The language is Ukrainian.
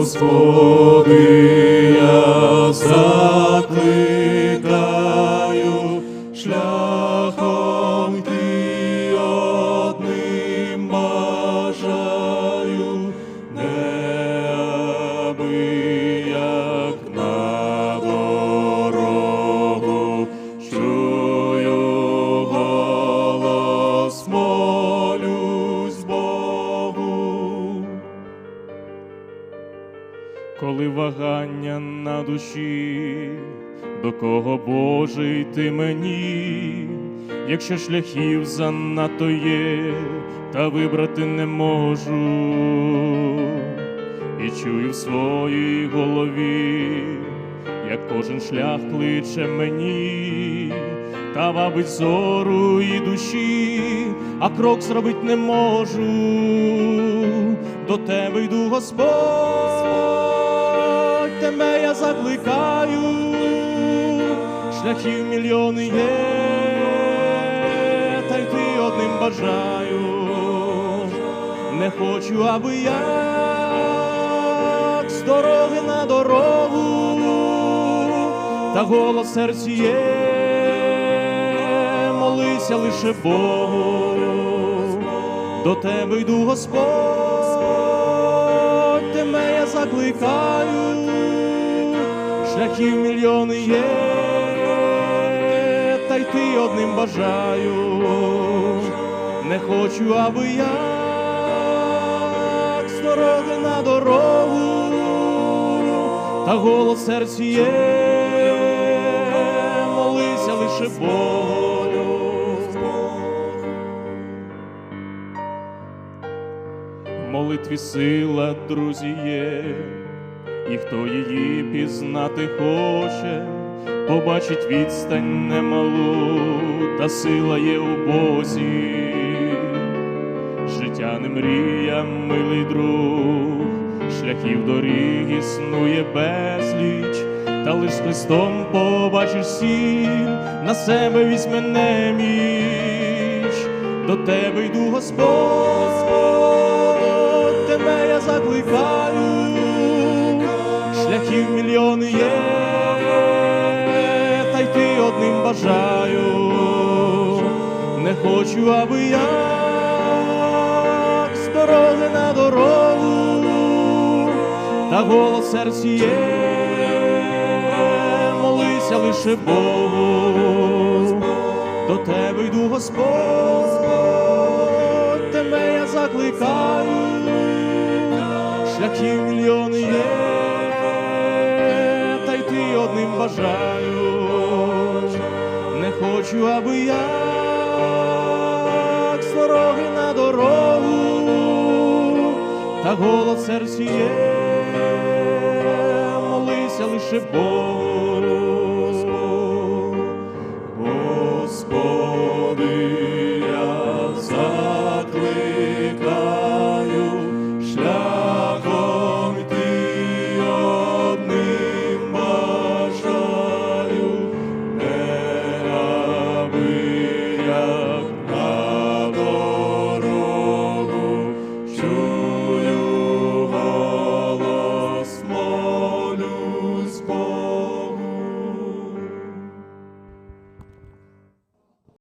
Господи, я закликаю, шляхом ти одним бажаю, не Коли вагання на душі, до кого Боже йти мені, якщо шляхів занадто є, та вибрати не можу, і чую в своїй голові, як кожен шлях кличе мені, та вабить зору і душі, а крок зробить не можу. До тебе йду, Господь, тебе я закликаю, шляхів мільйони є, та й ти одним бажаю. Не хочу, аби як з дороги на дорогу, та голос серці є, молися лише Богу, до тебе йду, Господь, я закликаю, шляхів мільйони є, та й ти одним бажаю, не хочу, аби як з дороги на дорогу, та голос серці є, молися лише Богу. Молитві сила, друзі, є, і хто її пізнати хоче, побачить відстань немалу, та сила є у Бозі. Життя не мрія, милий друг, шляхів доріг існує безліч, та лиш Христом побачиш сіль, на себе візьме неміч, до тебе йду, Господь, я шляхів мільйони є, та й ти одним бажаю, не хочу, аби як з дороги на дорогу, та голос серці є, молися лише Богу, до тебе йду, Господь, тебе я закликаю, шляхів мільйони є, та й ти одним бажаю, не хочу, аби я з на дорогу, та голос серці є, молися лише Богу,